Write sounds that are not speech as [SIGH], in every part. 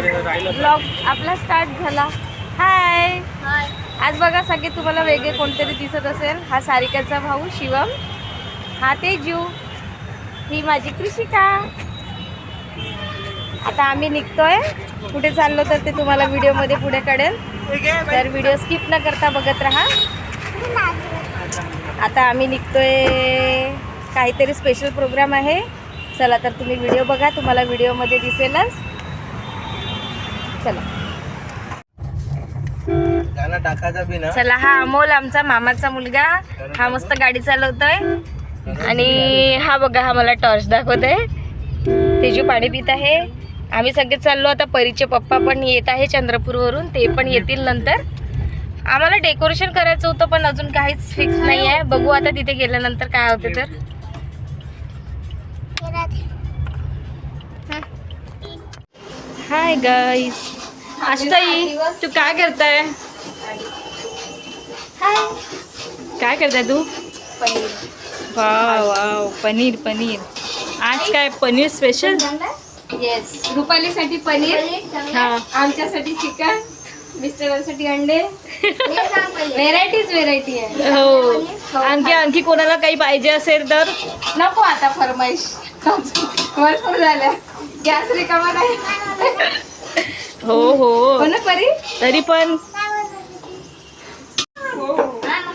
Blog आपला start झाला. हाय आज बघा सगळे तुम्हाला वेगळे कोणतरी दिसत असेल. हा सारिकाचा भाऊ शिवम. हा तेजू ही माझी कृषिका. आता आम्ही निघतोय. कुठे चाललो तर ते तुम्हाला व्हिडिओमध्ये पुढे कळेल. तर व्हिडिओ स्किप न करता बघत राहा. आता आम्ही निघतोय. काहीतरी स्पेशल प्रोग्राम आहे. चला तर तुम्ही व्हिडिओ बघा. तुम्हाला व्हिडिओमध्ये दिसेलच. चला. चला हा अमोल आमचा मामाचा मुलगा. हा मस्त गाडी चालवतोय. आणि हा बघा हा मला टॉर्च दाखवतोय. तेजू पाणी पित आहे. आम्ही सगळे चाललो आता परीचे पप्पा पण येत आहे चंद्रपूरवरून. ते पण येतील नंतर. आम्हाला डेकोरेशन करायचं होतं पण अजून काहीच फिक्स नाही आहे. बघू आता तिथे गेल्यानंतर काय होते तर. हाय गाईस आशताई तू काय करताय? काय करताय तू? Wow wow. पनीर पनीर. आज काय पनीर स्पेशल येस रुपालीसाठी पनीर. हा. आमच्यासाठी चिकन मिस्टरांसाठी अंडे. [LAUGHS] व्हेरायटीज व्हेरायटी आहे. हो. आणखी आणखी कोणाला काही पाहिजे असेल तर? नको आता फरमाईश. भरपूर झाल्या गॅस रिकामा नाही. हो हो. हो ना परी? तरी पण.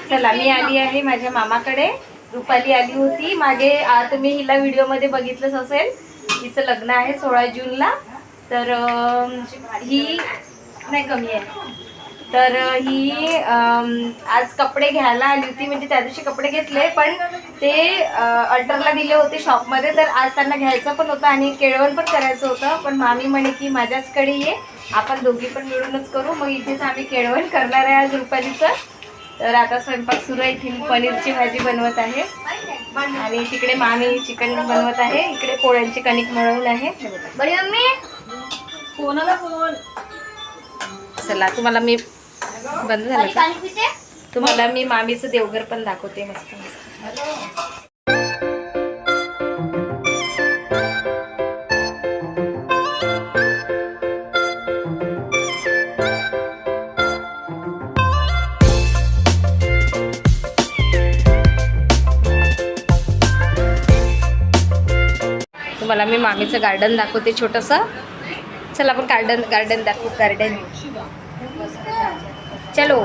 चला मी आली आहे माझ्या मामाकडे. रुपाली आली होती. मागे तुम्ही हिला व्हिडिओमध्ये बघितलंच असेल. हिचं लग्न आहे सोळा जूनला. तर ही नाही कमी आहे. तर ही आज कपडे घ्यायला आली होती म्हणजे त्या दिवशी कपडे घेतले पण ते अल्टरला दिले होते शॉपमध्ये तर आज त्यांना घ्यायचं पण होतं आणि केळवण पण करायचं होतं. पण मामी म्हणे की माझ्याचकडे ये आपण दोघी पण मिळूनच करू मग इथेच आम्ही केळवण करणार आहे आज रुपालीचं. तर आता स्वयंपाक सुरू आहे इथे मी पनीरची भाजी बनवत आहे. आणि तिकडे मामी चिकन बनवत आहे इकडे पोळ्यांची कणिक मळवून आहे. बरी मम्मी? कोणाला फोन. चला तुम्हाला मी बंद झालं का? तुम्हाला मी मामीचं देवघर पण दाखवते मस्त मस्त. तुम्हाला मी मामीचं गार्डन दाखवते छोटंसं. चला आपण गार्डन गार्डन दाखवू गार्डन चलो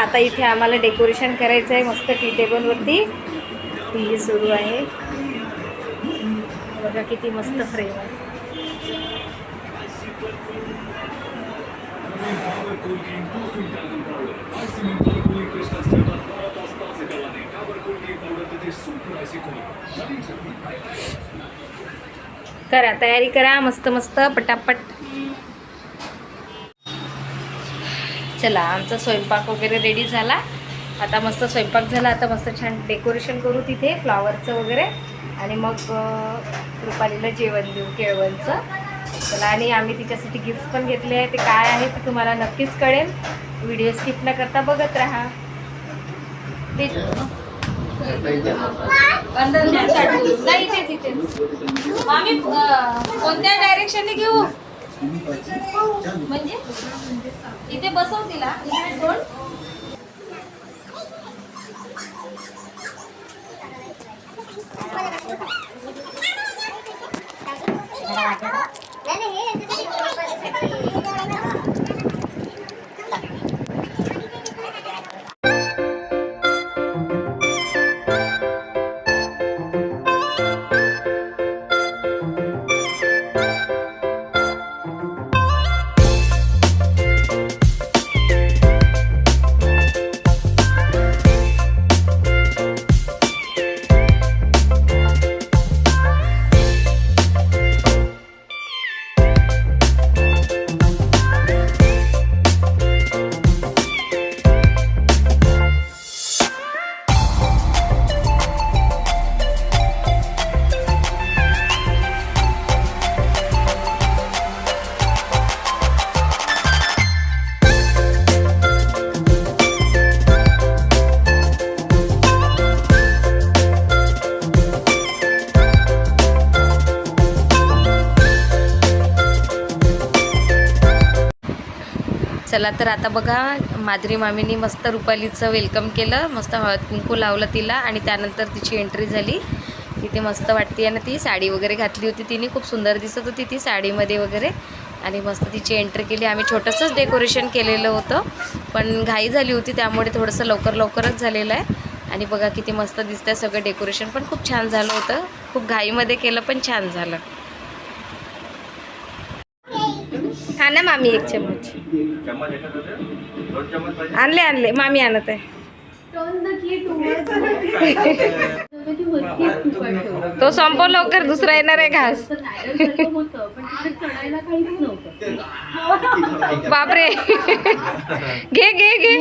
आता इथे आम्हाला डेकोरेशन करायचं आहे मस्त टी टेबलवरती. टी सुरू आहे. बघा किती मस्त फ्रेम आहे. करा तयारी करा मस्त मस्त पटापट. चला आमचा स्वयंपाक वगैरे रेडी झाला आता मस्त स्वयंपाक झाला आता मस्त छान डेकोरेशन करू तिथे फ्लॉवरचं वगैरे आणि मग रुपालीला जेवण देऊ केळवणचं चला आणि आम्ही तिच्यासाठी गिफ्ट पण घेतले आहे ते काय आहे ते तुम्हाला नक्कीच कळेल व्हिडिओ स्किप न करता बघत राहा ते नाही कोणत्या डायरेक्शनने घेऊ म्हणजे? इथे बसव तिला. इथे दोन. चला तर आता बघा माधुरी मामीनी मस्त रुपालीचं वेलकम केलं मस्त हळद कुंकू लावलं तिला आणि त्यानंतर तिची एंट्री झाली. तिथे मस्त वाटते आणि ती साडी वगैरे घातली होती तिने खूप सुंदर दिसत होती ती साडीमध्ये वगैरे. आणि मस्त तिची एंट्री केली. आम्ही छोटंसंच डेकोरेशन केलेलं होतं पण घाई झाली होती त्यामुळे थोडंसं लवकर लवकरच झालेलं आहे. आणि बघा किती मस्त दिसतंय सगळं डेकोरेशन पण खूप छान झालं होतं. खूप घाईमध्ये केलं पण छान झालं. हा ना मामी एक चम्मच. आणले आणले. मामी आणत आहे. तो संपव लवकर दुसरा येणार आहे घास. बापरे. घे घे घे.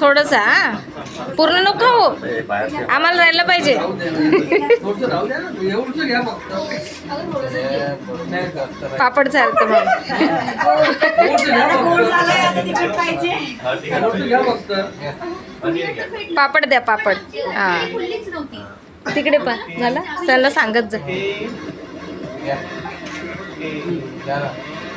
थोडस हा. पूर्ण नको हो आम्हाला राहायला पाहिजे. पापड चालतं मग. पापड द्या पापड. हा. तिकडे पण. झालं? त्याला सांगत जा.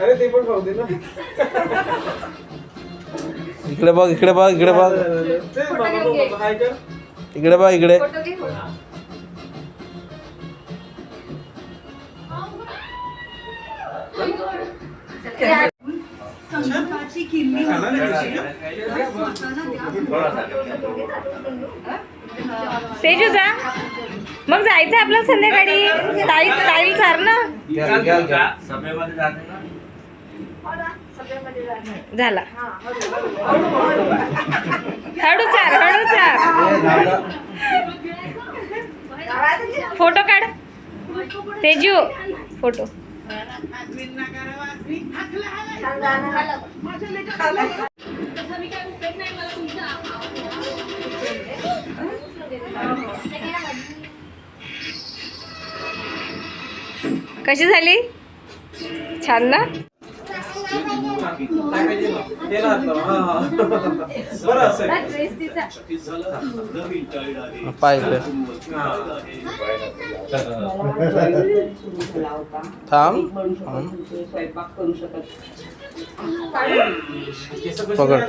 अरे ते पण खाऊ दे ना. इकडे बघ इकडे बघ इकडे बघ. ते बाबा बाबा हाय कर इकडे बघ इकडे. तेजू जा मग जायचं आपल्याला संध्याकाळी? ताई ताईल चार ना? झाला. हळू चार हळू चार. फोटो काढ. तेजू फोटो. कशी झाली? छान ना? थांब. पकड.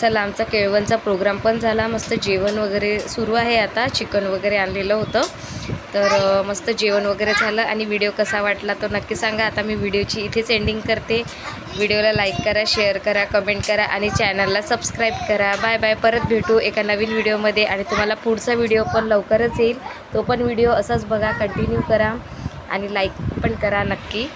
चला आमचा केळवणचा प्रोग्राम पण झाला. मस्त जेवण वगैरे सुरू आहे आता. चिकन वगैरे आणलेलं होतं. तर मस्त जेवण वगैरे झालं. आणि व्हिडिओ कसा वाटला तो नक्की सांगा. आता मी व्हिडिओची इथेच एंडिंग करते. व्हिडिओला लाईक करा शेअर करा कमेंट करा आणि चॅनलला सबस्क्राईब करा. बाय बाय परत भेटू एका नवीन व्हिडिओमध्ये आणि तुम्हाला पुढचा व्हिडिओ पण लवकरच येईल. तो पण व्हिडिओ असाच बघा. कंटिन्यू करा. आणि लाईक पण करा नक्की.